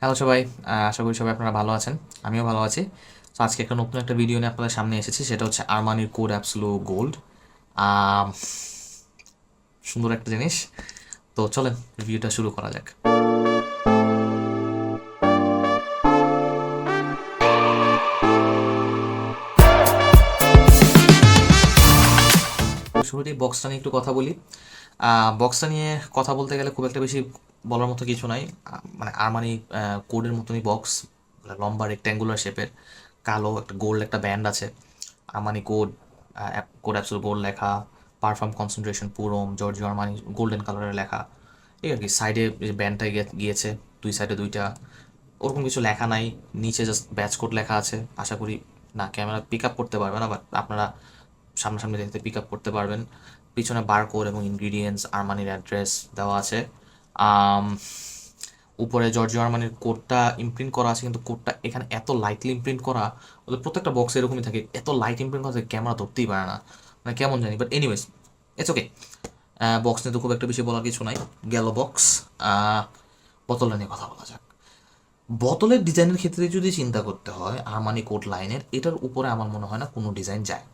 Hello সবাই আশা করি সবাই আপনারা ভালো আছেন। আমিও ভালো আছি। তো আজকে একটা নতুন একটা ভিডিও নিয়ে আপনাদের সামনে এসেছি, সেটা হচ্ছে আরমানির কোড অ্যাপসুলো গোল্ড সুন্দর একটা জিনিস। তো চলেন রিভিউটা শুরু করা যাক। শুরুতেই বক্সটা নিয়ে একটু কথা বলি। বক্সটা নিয়ে কথা বলতে গেলে খুব একটা বেশি বলার মতো কিছু নাই। মানে আরমানি কোডের মতনই বক্স লম্বা রেক্ট্যাঙ্গুলার শেপের কালো, একটা গোল্ড একটা ব্যান্ড আছে। Armani Code Code Absolu gold লেখা parfum concentration pour homme Giorgio Armani golden কালারের লেখা। এই আর কি সাইডে ব্যান্ডটা গিয়েছে, দুই সাইডে দুইটা। ওরকম কিছু লেখা নাই, নিচে জাস্ট ব্যাচ কোড লেখা আছে। আশা করি না ক্যামেরা পিক আপ করতে পারবে না বাট আপনারা সামনাসামনি দেখতে পিক আপ করতে পারবেন। পিছনে বারকোড এবং ইনগ্রিডিয়েন্টস আরমানির অ্যাড্রেস দেওয়া আছে। উপরে জর্জিও আরমানির কোডটা ইমপ্রিন্ট করা আছে, কিন্তু কোডটা এখানে এত লাইটলি ইমপ্রিন্ট করা, ওদের প্রত্যেকটা বক্স এরকমই থাকে, এত লাইট ইমপ্রিন্ট করা থাকে ক্যামেরা ধরতেই পারে না। মানে কেমন জানি but anyways it's okay box নিয়ে তো খুব একটা বেশি বলার কিছু নাই, গেল বক্স বোতলটা নিয়ে কথা বলা যাক। বোতলের ডিজাইনের ক্ষেত্রে যদি চিন্তা করতে হয় আরমানি কোড লাইনের এটার উপরে আমার মনে হয় না কোনো ডিজাইন যায়।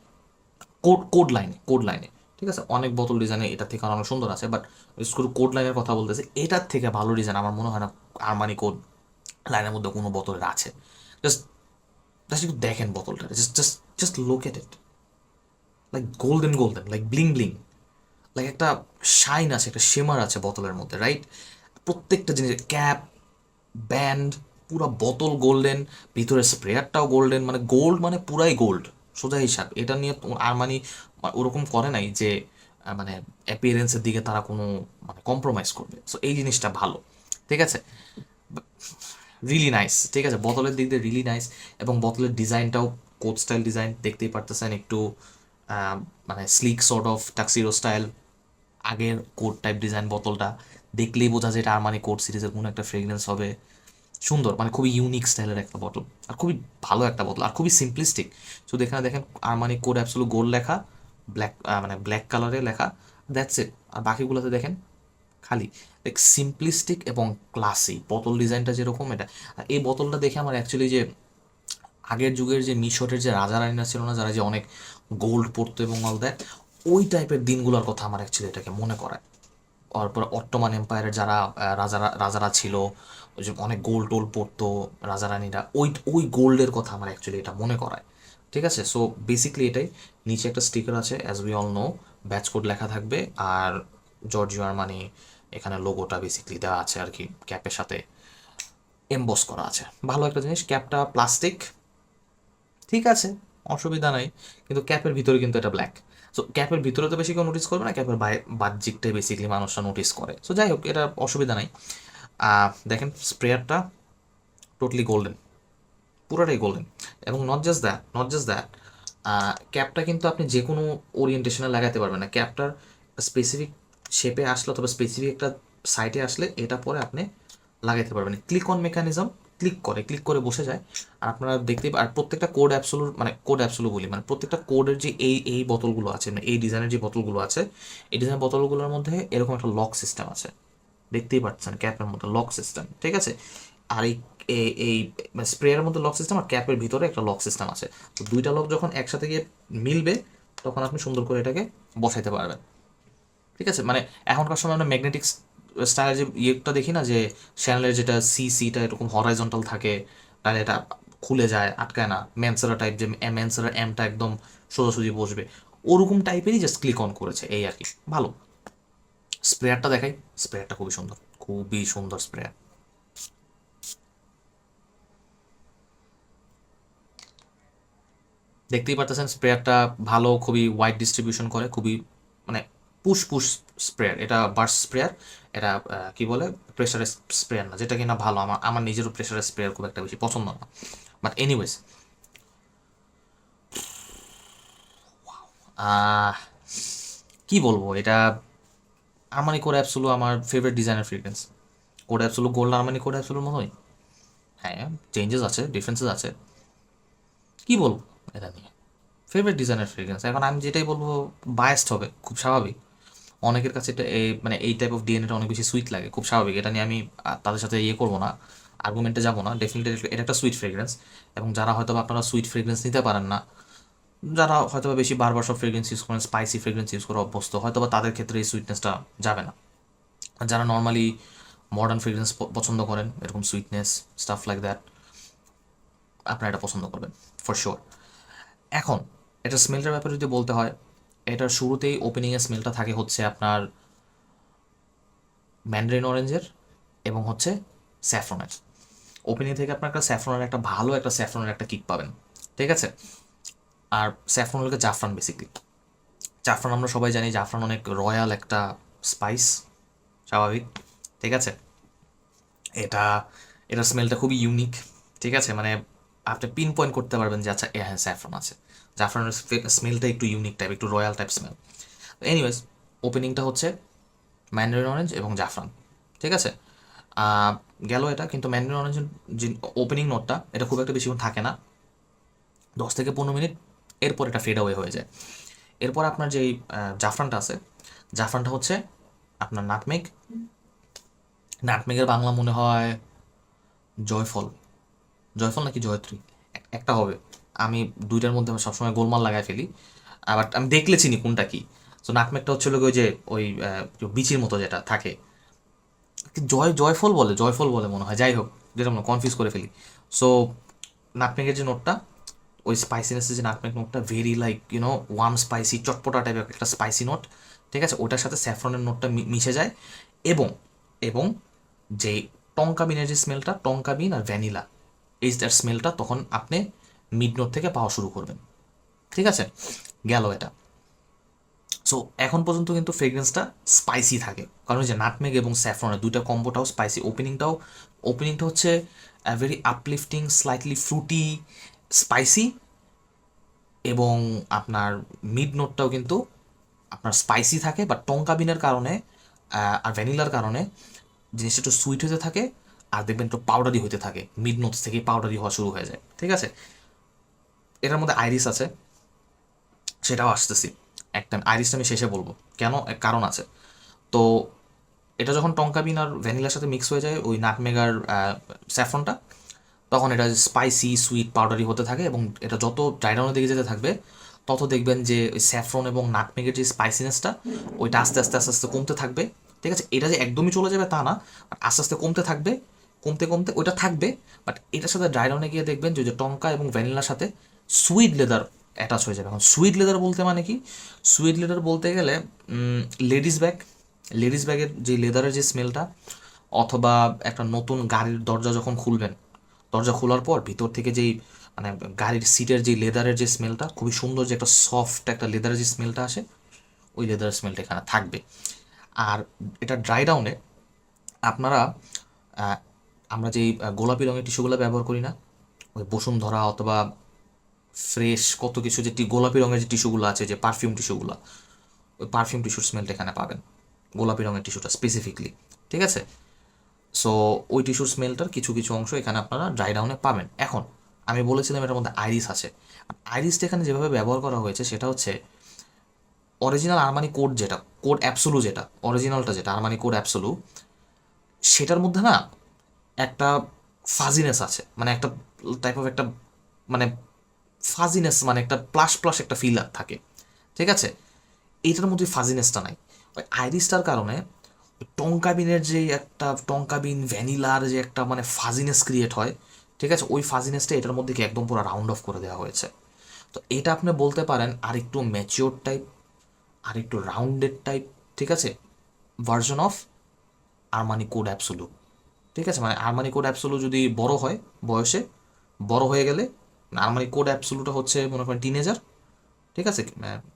কোড কোড লাইনে কোড লাইনে ঠিক আছে? অনেক বোতল ডিজাইনে এটার থেকে অনেক সুন্দর আছে বাট শুধু কোড লাইনের কথা বলতেছে, এটার থেকে ভালো ডিজাইন আমার মনে হয় না আরমানি কোড লাইনের মধ্যে কোনো বোতলের আছে। জাস্ট জাস্ট একটু দেখেন বোতলটা just just just look at it like golden golden like bling bling like একটা শাইন আছে, একটা শেমার আছে বোতলের মধ্যে রাইট প্রত্যেকটা জিনিস ক্যাপ ব্যান্ড পুরো বোতল গোল্ডেন ভিতরে স্প্রেয়ারটাও গোল্ডেন মানে গোল্ড মানে পুরাই গোল্ড সোজা হিসাব। এটা নিয়ে তো আরমানি মা- ওরকম করে নাই যে মানে অ্যাপিয়ারেন্সের দিকে তারা কোনো মানে কম্প্রোমাইজ করবে। সো এই জিনিসটা ভালো। ঠিক আছে? রিলি নাইস ঠিক আছে? বোতলের দিক দিয়ে রিলি নাইস এবং বোতলের ডিজাইনটাও কোট স্টাইল ডিজাইন দেখতেই পারতেছেন একটু মানে sleek sort of tuxedo style আগের কোড টাইপ ডিজাইন বোতলটা। দেখলেই বোঝা যায় এটা আরমানি কোড সিরিজের কোনো একটা ফ্রেগরেন্স হবে। সুন্দর মানে খুবই ইউনিক স্টাইলের একটা বোতল আর খুবই ভালো একটা বোতল আর খুবই সিম্পলিস্টিক শুধু এখানে দেখেন আরমানি কোড অ্যাপসুলো গোল্ড লেখা ব্ল্যাক মানে ব্ল্যাক কালারে লেখা দ্যাটস ইট আর বাকিগুলোতে দেখেন খালি লাইক সিম্পলিস্টিক এবং ক্লাসি বোতল ডিজাইনটা যেরকম এটা, আর এই বোতলটা দেখে আমার অ্যাকচুয়ালি যে আগের যুগের যে মিশরের যে রাজা রানীরা ছিল না, যারা যে অনেক গোল্ড পরতো এবং অল দ্যাট ওই টাইপের দিনগুলোর কথা আমার অ্যাকচুয়ালি এটাকে মনে করায়। তারপর অট্টমান এম্পায়ারের যারা রাজারা রাজারা ছিল, ওই যে অনেক গোল্ড টোল পড়তো রাজা রানীরা ওই ওই গোল্ডের কথা আমার অ্যাকচুয়ালি এটা মনে করায়। ঠিক আছে? সো বেসিকলি এটাই। নিচে একটা স্টিকার আছে as we all know batch code লেখা থাকবে, আর জর্জিও আরমানি এখানে লোগোটা বেসিকলি দেওয়া আছে আর কি ক্যাপের সাথে এমবস করা আছে। ভালো একটা জিনিস ক্যাপটা প্লাস্টিক ঠিক আছে? অসুবিধা নাই। কিন্তু ক্যাপের ভিতরে কিন্তু এটা ব্ল্যাক সো ক্যাপের ভিতরে তো বেশি কেউ নোটিস করবে না ক্যাপের বাহ্যিকটাই বেসিকলি মানুষরা নোটিস করে। সো যাই হোক, এটা অসুবিধা নাই। দেখেন, স্প্রেয়ারটা টোটালি গোল্ডেন পুরোটাই গোল্ডেন এবং not just that not just that ক্যাপটা কিন্তু আপনি যে কোনো ওরিয়েন্টেশনে লাগাতে পারবেন না। ক্যাপটার স্পেসিফিক শেপে আসলে অথবা স্পেসিফিক একটা সাইটে আসলে এটা পরে আপনি লাগাতে পারবেন। ক্লিক অন মেকানিজম ক্লিক করে ক্লিক করে বসে যায়। আর আপনারা দেখতে আর প্রত্যেকটা কোড অ্যাপসুলুর মানে কোড অ্যাপসুলু বলি মানে প্রত্যেকটা কোডের যে এই এই বোতলগুলো আছে মানে এই ডিজাইনের যে বোতলগুলো আছে, এই ডিজাইন বোতলগুলোর মধ্যে এরকম একটা লক সিস্টেম আছে। দেখতেই পাচ্ছেন ক্যাপের মধ্যে লক সিস্টেম ঠিক আছে? আর এই এই- স্প্রেয়ারের মধ্যে লক সিস্টেম আর ক্যাপের ভিতরে একটা লক সিস্টেম আছে। তো দুইটা লক যখন একসাথে গিয়ে মিলবে, তখন আপনি সুন্দর করে এটাকে বসাইতে পারবেন। ঠিক আছে? মানে এখনকার সময় আমরা ম্যাগনেটিক স্টাইলের যে ইয়েটা দেখি না যে চ্যানেলের যেটা সি সিটা এরকম হরাইজন্টাল থাকে, তাহলে এটা খুলে যায়, আটকায় না। ম্যানসারা টাইপ যে ম্যানসারা এমটা একদম সোজাসুজি বসবে। ওরকম টাইপেরই জাস্ট ক্লিক অন করেছে, এই আর কি। ভালো। স্প্রেয়ারটা দেখাই। স্প্রেয়ারটা খুবই সুন্দর। খুবই সুন্দর স্প্রেয়ার দেখতেই পারতেছেন স্প্রেয়ারটা ভালো, খুবই ওয়াইড ডিস্ট্রিবিউশন করে, খুবই মানে পুশ পুশ স্প্রেয়ার এটা বার্স স্প্রেয়ার এটা কি বলে প্রেশারের স্প্রেয়ার না, যেটা কিনা ভালো। আমার আমার নিজেরও প্রেশারের স্প্রেয়ার খুব একটা বেশি পছন্দ না। বাট এনিওয়েজ কি বলব, এটা আরমানি কোড অ্যাপসুলো আমার favourite designer fragrance Code Absolu gold Armani Code অ্যাপসুলোর মতোই। হ্যাঁ চেঞ্জেস আছে ডিফারেন্সেস আছে। কি বলব এটা নিয়ে? ফেভারিট ডিজাইনার ফ্রেগ্রেন্স এখন আমি যেটাই বলব বায়াসড হবে, খুব স্বাভাবিক। অনেকের কাছে এটা মানে এই টাইপ অফ ডিএনএটা অনেক বেশি সুইট লাগে, খুব স্বাভাবিক। এটা নিয়ে আমি তাদের সাথে ইয়ে করব না আর্গুমেন্টে যাব না। ডেফিনেটলি এটা একটা সুইট ফ্রেগ্রেন্স এবং যারা হয়তো আপনারা সুইট ফ্রেগ্রেন্স নিতে পারেন না, যারা হয়তো বেশি বারবার সব ফ্রেগ্রেন্স ইউজ করেন স্পাইসি ফ্রেগ্রেন্স ইউজ করে অভ্যস্ত হয়তো বা তাদের ক্ষেত্রে এই সুইটনেসটা যাবে না। যারা নর্মালি মডার্ন ফ্রেগ্রেন্স পছন্দ করেন, এরকম সুইটনেস স্টাফ লাইক দ্যাট আপনারা এটা পছন্দ করবেন ফর শিওর এখন, এটা স্মেলটার ব্যাপারে যদি বলতে হয় এটার শুরুতেই ওপেনিংয়ের স্মেলটা থাকে হচ্ছে আপনার ম্যান্ডারিন অরেঞ্জের এবং হচ্ছে স্যাফরনের ওপেনিং থেকে আপনার একটা স্যাফরনের একটা ভালো একটা স্যাফরনের একটা কিক পাবেন, ঠিক আছে? আর স্যাফরন জাফরান বেসিকলি জাফরান আমরা সবাই জানি, জাফরান অনেক রয়্যাল একটা স্পাইস স্বাভাবিক, ঠিক আছে? এটা, এটার স্মেলটা খুবই ইউনিক ঠিক আছে? মানে আপনি পিন পয়েন্ট করতে পারবেন যে আচ্ছা এ হ্যাঁ স্যাফ্রন আছে। জাফরানের স্মেলটা একটু ইউনিক টাইপ একটু রয়্যাল টাইপ স্মেল এনিওয়েজ ওপেনিংটা হচ্ছে ম্যান্ডারিন অরেঞ্জ এবং জাফরান, ঠিক আছে? গেল এটা, কিন্তু ম্যান্ডারিন অরেঞ্জের যে ওপেনিং নোটটা এটা খুব একটা বেশিক্ষণ থাকে না। দশ থেকে পনেরো মিনিট, এরপর এটা ফেড অ্যাওয়ে হয়ে যায়। এরপর আপনার যেই জাফরানটা আছে, জাফরানটা হচ্ছে আপনার নাটমেগ নাটমেগের বাংলা মনে হয় জয়ফল। জয়ফল নাকি জয়ত্রী? এক- একটা হবে। আমি দুইটার মধ্যে আমি সবসময় গোলমাল লাগাই ফেলি। আবার আমি দেখলে চিনি কোনটা কি। তো নাকমেকটা হচ্ছে হলো ওই যে, ওই বিচির মতো যেটা থাকে। জয়, জয়ফল বলে জয়ফল বলে মনে হয়। যাই হোক, যেটা মনে কনফিউজ করে ফেলি। সো নাকমেকের যে নোটটা ওই স্পাইসিনেসের যে নাকমেক নোটটা very like you know one spicy চটপটা টাইপের একটা স্পাইসি নোট ঠিক আছে? ওটার সাথে স্যাফরনের নোটটা মিশে যায়। এবং এবং যে টঙ্কা বিনের যে স্মেলটা টঙ্কা বিন আর ভ্যানিলা এই তার স্মেলটা তখন আপনি মিড নোট থেকে পাওয়া শুরু করবেন। ঠিক আছে? গেল এটা। সো এখন পর্যন্ত কিন্তু ফ্রেগরেন্সটা স্পাইসি থাকে। কারণ যে নাটমেগ এবং স্যাফরনের দুইটা কম্বোটাও স্পাইসি ওপেনিংটাও ওপেনিংটা হচ্ছে very uplifting slightly fruity spicy এবং আপনার মিড নোটটাও কিন্তু আপনার স্পাইসি থাকে বাট টঙ্কা বিনের কারণে আর ভ্যানিলার কারণে জিনিসটা একটু সুইট হতে থাকে, আর দেখবেন একটু পাউডারি হতে থাকে। মিড নোটস থেকে পাউডারি হওয়া শুরু হয়ে যায়। ঠিক আছে? এটার মধ্যে আইরিস আছে, সেটাও আসতেছি। একটা আইরিসটা আমি শেষে বলব। কেন? এক কারণ আছে। তো এটা যখন টঙ্কা বিন আর ভ্যানিলার সাথে মিক্স হয়ে যায়, ওই নাটমেগার স্যাফরনটা, তখন এটা স্পাইসি সুইট পাউডারি হতে থাকে এবং এটা যত ড্রাইডাউনের দিকে যেতে থাকবে, তত দেখবেন যে ওই স্যাফরন এবং নাটমেগের যে স্পাইসিনেসটা ওইটা আস্তে আস্তে আস্তে আস্তে কমতে থাকবে। ঠিক আছে? এটা যে একদমই চলে যাবে তা না আস্তে আস্তে কমতে থাকবে, কমতে কমতে ওইটা থাকবে বাট এটার সাথে ড্রাইডাউনে গিয়ে দেখবেন যে টঙ্কা এবং ভ্যানিলার সাথে সুইট লেদার অ্যাটাচ হয়ে যাবে। এখন সুইট লেদার বলতে মানে কি? সুইট লেদার বলতে গেলে লেডিস ব্যাগ। লেডিস ব্যাগের যে লেদারের যে স্মেলটা অথবা একটা নতুন গাড়ির দরজা যখন খুলবেন, দরজা খোলার পর ভিতর থেকে যেই মানে গাড়ির সিটের যে লেদারের যে স্মেলটা খুবই সুন্দর যে একটা সফট একটা লেদারের যে স্মেলটা আসে, ওই লেদারের স্মেলটা এখানে থাকবে। আর এটা ড্রাই ডাউনে আপনারা আমরা যেই গোলাপি রঙের টিস্যুগুলো ব্যবহার করি না, ওই বসুন্ধরা অথবা ফ্রেশ কত কিছু, যে গোলাপি রঙের যে টিস্যুগুলো আছে, যে পারফিউম টিস্যুগুলো, ওই পারফিউম টিস্যুর স্মেলটা এখানে পাবেন। গোলাপি রঙের টিস্যুটা স্পেসিফিকলি ঠিক আছে? সো ওই টিস্যুর স্মেলটার কিছু কিছু অংশ এখানে আপনারা ড্রাই ডাউনে পাবেন। এখন, আমি বলেছিলাম এটার মধ্যে আইরিস আছে। আইরিসটা এখানে যেভাবে ব্যবহার করা হয়েছে, সেটা হচ্ছে অরিজিনাল আরমানি কোড যেটা কোড অ্যাপসোলু যেটা অরিজিনালটা যেটা আরমানি কোড অ্যাপসোলু সেটার মধ্যে না একটা ফাজিনেস আছে। মানে একটা টাইপ অফ একটা মানে ফাজিনেস মানে একটা প্লাস প্লাস একটা ফিল থাকে। ঠিক আছে? এইটার মধ্যে ফাজিনেসটা নাই। ওই আইরিসটার কারণে টঙ্কাবিনের টঙ্কা যে একটা টঙ্কা বিন ভ্যানিলার যে একটা মানে ফাজিনেস ক্রিয়েট হয়, ঠিক আছে? ওই ফাজিনেসটা এটার মধ্যে কি একদম পুরো রাউন্ড অফ করে দেওয়া হয়েছে। তো এটা আপনি বলতে পারেন আর একটু ম্যাচিওর টাইপ আর একটু রাউন্ডেড টাইপ ঠিক আছে? Version of Armani Code Absolu ঠিক আছে? মানে আরমানি কোড অ্যাপসোলু যদি বড় হয় বয়সে, বড় হয়ে গেলে আরমানি কোড অ্যাপসোলুটা হচ্ছে মনে করেন টিনেজার ঠিক আছে?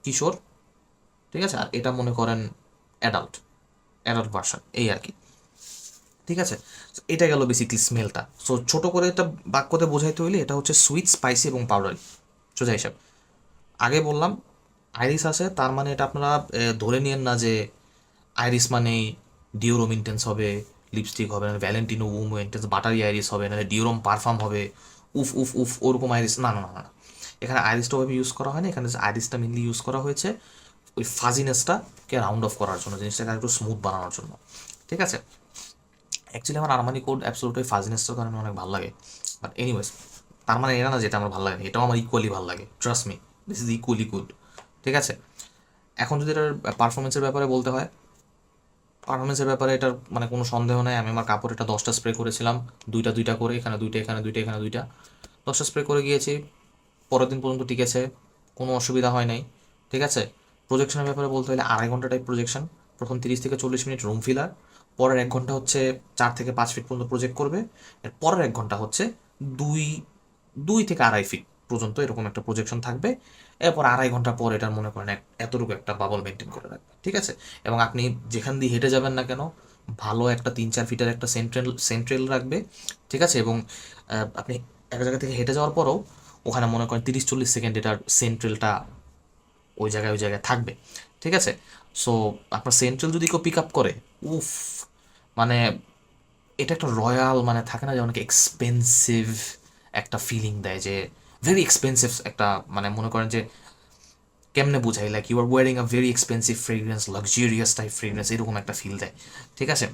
কিশোর, ঠিক আছে? আর এটা মনে করেন অ্যাডাল্ট অ্যাডাল্ট ভার্সন এই আর কি। ঠিক আছে? এটা গেল বেসিকলি স্মেলটা সো ছোট করে এটা বাক্যতে বোঝাইতে হইলে এটা হচ্ছে সুইট স্পাইসি এবং পাউডারি সোজা হিসাব। আগে বললাম আইরিস আছে, তার মানে এটা আপনারা ধরে নিয়েন না যে আইরিস মানেই ডিওরোম ইন্টেন্স হবে লিপস্টিক হবে, না ভ্যালেন্টিনো উম ইন্টেন্স বাটারি আইরিস হবে, না ডিওরোম পারফার্ম হবে উফ উফ উফ, ওরকম আইরিস না না না এখানে আইরিসটা ওভাবে ইউজ করা হয় না এখানে আইরিসটা মেনলি ইউজ করা হয়েছে ওই ফাজিনেসটাকে রাউন্ড অফ করার জন্য জিনিসটাকে একটু স্মুথ বানানোর জন্য। ঠিক আছে? অ্যাকচুয়ালি আমার আরমানি কোড অ্যাবসোলুটলি ফাজিনেসটার কারণে অনেক ভালো লাগে। বাট এনিওয়েজ তার মানে এটা না যেটা আমার ভালো লাগে এটাও আমার ইকুয়ালি ভালো লাগে trust me this is equally good ঠিক আছে? এখন যদি এটার পারফরমেন্সের ব্যাপারে বলতে হয় পারফরমেন্সের ব্যাপারে এটার মানে কোনো সন্দেহ নাই। আমি আমার কাপড় এটা দশটা স্প্রে করেছিলাম। দুইটা দুইটা করে, এখানে দুইটা এখানে দুইটা এখানে দুইটা। দশটা স্প্রে করে গিয়েছি। পরের দিন পর্যন্ত টিকেছে। কোনো অসুবিধা হয় নাই। ঠিক আছে? প্রজেকশনের ব্যাপারে বলতে হলে আড়াই ঘণ্টা টাইপ প্রজেকশন প্রথম তিরিশ থেকে চল্লিশ মিনিট রুম ফিলার পরের এক ঘণ্টা হচ্ছে চার থেকে পাঁচ ফিট পর্যন্ত প্রজেক্ট করবে। এর পরের এক ঘণ্টা হচ্ছে দুই দুই থেকে আড়াই ফিট পর্যন্ত এরকম একটা প্রজেকশন থাকবে। এরপর আড়াই ঘণ্টা পর এটার মনে করেন এতটুকু একটা বাবল মেনটেন করে রাখবে ঠিক আছে? এবং আপনি যেখান দিয়ে হেঁটে যাবেন না কেন, ভালো একটা তিন চার ফিটের একটা সেন্ট্রেল সেন্ট্রেল রাখবে, ঠিক আছে? এবং আপনি এক জায়গা থেকে হেঁটে যাওয়ার পরেও ওখানে মনে করেন তিরিশ চল্লিশ সেকেন্ড এটার সেন্ট্রেলটা ওই জায়গায় ওই জায়গায় থাকবে, ঠিক আছে? সো আপনার সেন্ট্রাল যদি কেউ পিক আপ করে, উফ মানে এটা একটা রয়্যাল মানে থাকে না যে অনেক এক্সপেন্সিভ একটা ফিলিং দেয় যে ভেরি এক্সপেন্সিভ একটা মানে মনে করেন যে, কেমনে বুঝাই? Like you are wearing a very expensive fragrance luxurious type fragrance এরকম একটা ফিল দেয়। ঠিক আছে?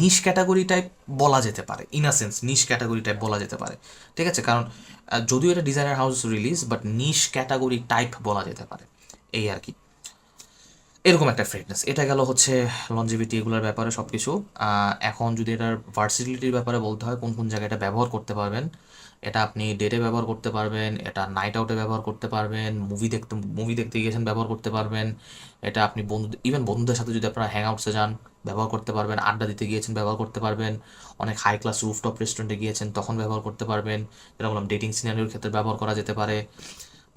নিশ ক্যাটাগরি টাইপ বলা যেতে পারে। In a sense niche category type বলা যেতে পারে। ঠিক আছে? কারণ যদিও এটা designer house release but niche category type বলা যেতে পারে। এই আর কি। এরকম একটা ফ্রেগনেস এটা গেল হচ্ছে লঞ্জিভিটি এগুলোর ব্যাপারে সব কিছু এখন যদি এটার ভার্সিটিলিটির ব্যাপারে বলতে হয়, কোন কোন জায়গায় এটা ব্যবহার করতে পারবেন এটা আপনি ডেটে ব্যবহার করতে পারবেন, এটা নাইট আউটে ব্যবহার করতে পারবেন মুভি দেখতে মুভি দেখতে গিয়েছেন ব্যবহার করতে পারবেন, এটা আপনি বন্ধু ইভেন বন্ধুদের সাথে যদি আপনারা হ্যাং আউটসে যান, ব্যবহার করতে পারবেন, আড্ডা দিতে গিয়েছেন, ব্যবহার করতে পারবেন, অনেক হাই ক্লাস রুফটপ রেস্টুরেন্টে গিয়েছেন, তখন ব্যবহার করতে পারবেন, যেরকম ডেটিং সিনারিওর ক্ষেত্রে ব্যবহার করা যেতে পারে।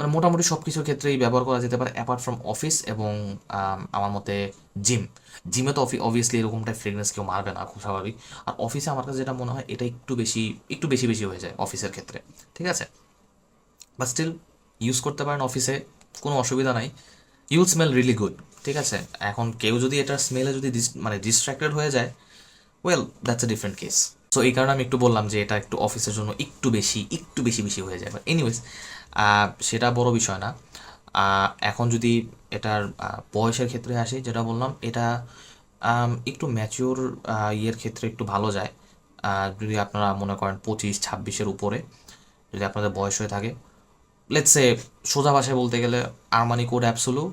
মানে মোটামুটি সব কিছুর ক্ষেত্রেই ব্যবহার করা যেতে পারে অ্যাপার্ট ফ্রম অফিস এবং আমার মতে জিম জিমে তো অফি অবভিয়াসলি এরকমটা ফ্রেগনেন্স কেউ মারবে না, খুব স্বাভাবিক। আর অফিসে আমার কাছে যেটা মনে হয়, এটা একটু বেশি একটু বেশি বেশি হয়ে যায় অফিসের ক্ষেত্রে। ঠিক আছে? বাট স্টিল ইউজ করতে পারেন অফিসে কোনো অসুবিধা নাই। ইউল স্মেল রিলি গুড ঠিক আছে? এখন কেউ যদি এটার স্মেলে যদি মানে ডিস্ট্র্যাক্টেড হয়ে যায় well that's a different case so এই কারণে আমি একটু বললাম যে এটা একটু অফিসের জন্য একটু বেশি একটু বেশি বেশি হয়ে যায়। বাট এনিওয়েজ সেটা বড় বিষয় না। এখন যদি এটার বয়সের ক্ষেত্রে আসি, যেটা বললাম, এটা একটু ম্যাচিওর ইয়ের ক্ষেত্রে একটু ভালো যায়। যদি আপনারা মনে করেন পঁচিশ, ছাব্বিশের উপরে, যদি আপনাদের বয়স হয়ে থাকে। লেটসে সোজা ভাষায় বলতে গেলে আরমানি কোড অ্যাপসুলু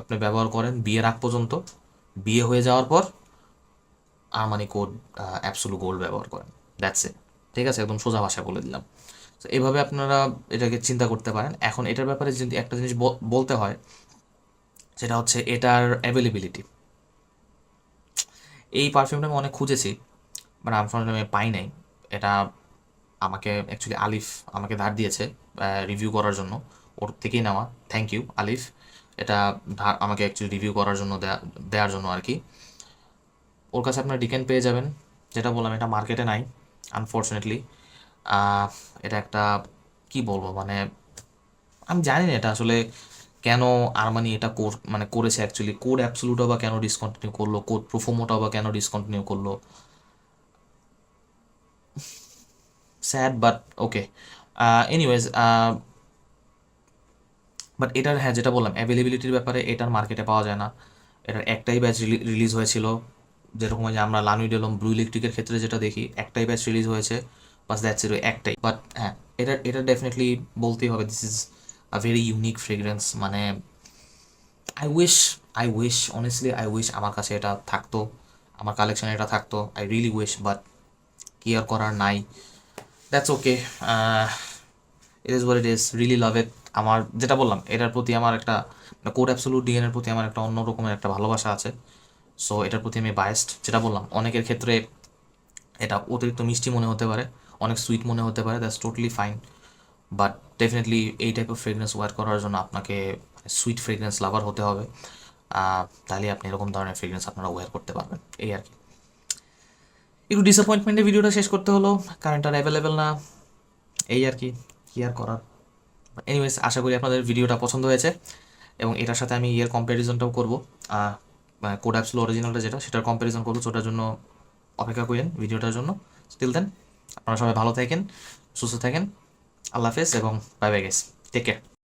আপনি ব্যবহার করেন বিয়ের আগ পর্যন্ত। বিয়ে হয়ে যাওয়ার পর আরমানি কোড অ্যাপসুলু গোল্ড ব্যবহার করেন। দ্যাটস ইট ঠিক আছে? একদম সোজা ভাষা বলে দিলাম। তো এইভাবে আপনারা এটাকে চিন্তা করতে পারেন। এখন এটার ব্যাপারে যদি একটা জিনিস বলতে হয়, সেটা হচ্ছে এটার অ্যাভেলেবিলিটি এই পারফিউমটা আমি অনেক খুঁজেছি বাট আনফর্চুনেটলি আমি পাই নাই। এটা আমাকে অ্যাকচুয়ালি আলিফ আমাকে ধার দিয়েছে রিভিউ করার জন্য। ওর থেকেই নেওয়া। থ্যাংক ইউ আলিফ। এটা আমাকে অ্যাকচুয়ালি রিভিউ করার জন্য দেওয়ার জন্য আর কি। ওর কাছে আপনার ডিকেন পেয়ে যাবেন। যেটা বললাম, এটা মার্কেটে নাই আনফর্চুনেটলি এটা একটা, কি বলব মানে আমি জানি না এটা আসলে কেন আরমানি এটা কোর- মানে করেছে অ্যাকচুয়ালি কোড অ্যাবসলুটও বা কেন ডিসকন্টিনিউ করল? কোড প্রোফোমোটা বা কেন ডিসকন্টিনিউ করল? Sad but okay anyways but এটার হ্যাঁ যেটা বললাম অ্যাভেলেবিলিটির ব্যাপারে এটার মার্কেটে পাওয়া যায় না। এটার একটাই ব্যাচ রিলিজ হয়েছিল। যেরকম যে আমরা লানুই ডেলম ব্লু ইলেকট্রিকের ক্ষেত্রে যেটা দেখি, একটাই ব্যাচ রিলিজ হয়েছে, বাস দ্যাটস ইট একটাই। বাট হ্যাঁ এটা এটা ডেফিনেটলি বলতেই হবে this is a very unique fragrance মানে I wish I wish honestly I wish আমার কাছে এটা থাকতো, আমার কালেকশনে এটা থাকতো আই রিয়েলি উইশ বাট কি আর করার নাই। That's okay it is what it is really love it আমার, যেটা বললাম, এটার প্রতি আমার একটা কোড অ্যাবসোলুট ডিএনের প্রতি আমার একটা অন্য রকমের একটা ভালোবাসা আছে। সো এটার প্রতি আমি বায়াসড যেটা বললাম, অনেকের ক্ষেত্রে এটা অতিরিক্ত মিষ্টি মনে হতে পারে, অনেক সুইট মনে হতে পারে that's totally fine but definitely এই টাইপ অফ ফ্রেগরেন্স ওয়ার করার জন্য আপনাকে সুইট ফ্রেগরেন্স লাভার হতে হবে। তাহলে আপনি এরকম ধরনের ফ্রেগরেন্স আপনারা ওয়ার করতে পারবেন, এই আর কি। একটু ডিসঅ্যাপয়েন্টমেন্টে ভিডিওটা শেষ করতে হলো কারেন্ট আর অ্যাভেলেবেল না, এই আর কি কি আর করার। এনিওয়েজ আশা করি আপনাদের ভিডিওটা পছন্দ হয়েছে, এবং এটার সাথে আমি ইয়ের কম্প্যারিজনটাও করব। কোড অ্যাপসুল অরিজিনালটা যেটা, সেটার কম্প্যারিজন করব। সেটার জন্য অপেক্ষা করেন ভিডিওটার জন্য। স্টিল দেন আপনারা সবাই ভালো থাকেন, সুস্থ থাকেন। আল্লাহ হাফেজ এবং bye bye guys take care